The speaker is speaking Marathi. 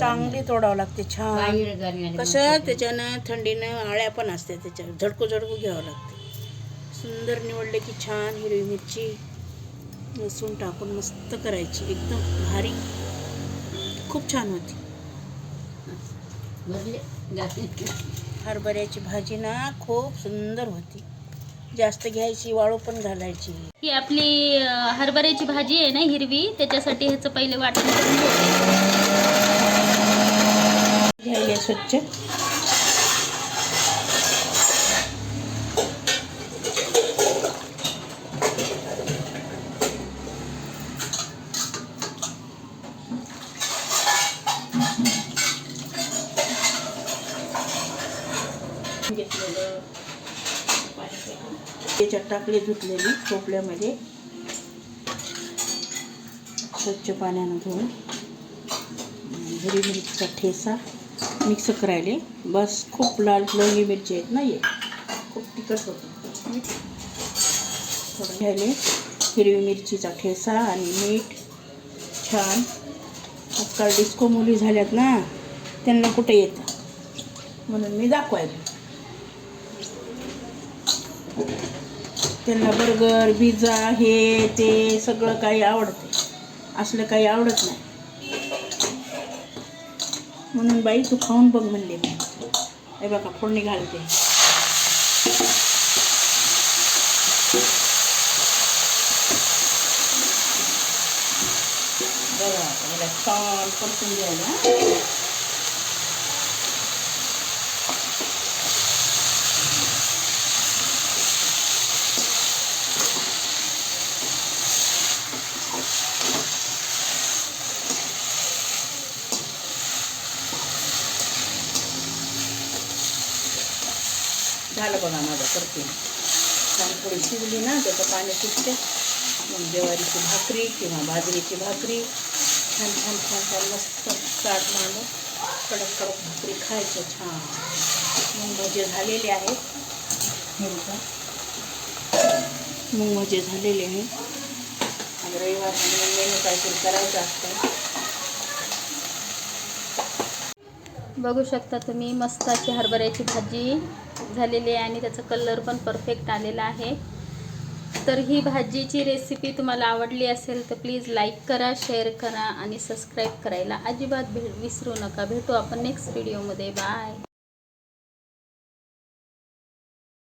चांगली तोडावं लागते छान. कसं त्याच्यानं थंडीनं आळ्या पण असते त्याच्यावर झडकू झडकू घ्यावं लागते. सुंदर निवडले की छान हिरवी मिरची लसूण टाकून मस्त करायची. एकदम भारी. खूप छान होती. हरभऱ्याची भाजी ना खूप सुंदर होती. जास्त घ्यायची वाळू पण घालायची. ही आपली हरभऱ्याची भाजी आहे ना हिरवी त्याच्यासाठी ह्याचं पहिले वाटण करून घ्यायला स्वच्छ. घेतलेलं त्याच्यात टाकले धुतलेली टोपल्यामध्ये स्वच्छ पाण्यानं धुवून. हिरवी मिरचीचा ठेसा मिक्स करायले. बस खूप लाल लवंगी मिरची आहेत ना ये खूप तिखट होतं. थोडं घ्यायले. हिरवी मिरचीचा ठेसा आणि मीठ. छान. आजकाल डिस्को मुली झाल्यात ना त्यांना कुठे येतं? म्हणून मी दाखवायला. त्यांना बर्गर पिझ्झा हे ते सगळं काही आवडते. असलं काही आवडत नाही. म्हणून बाई तू खाऊन बघ म्हणले मी. हे बघा फोडणी घालते. बघा याला छान परतून द्यायला झालं बघा माझं करते. छान थोडी शिजली ना त्याचं पाणी सुटते मग ज्वारीची भाकरी किंवा बाजरीची भाकरी. छान छान छान छान मस्त ताट मांडून कडक कडक भाकरी खायचं. छान. मग भजे झालेले आहेत. मग भजे झालेले आहेत. आणि रविवार म्हणून मेनू काहीतरी करायचं असतं. बघू शकता तुम्ही मस्त अशी हरभऱ्याची भाजी झालेली आहे आणि त्याचा कलर पण परफेक्ट आलेला आहे. तर ही भाजीची रेसिपी तुम्हाला आवडली असेल तर प्लीज लाईक करा शेअर करा आणि सबस्क्राईब करायला अजिबात भे विसरू नका. भेटू आपण नेक्स्ट व्हिडिओमध्ये बाय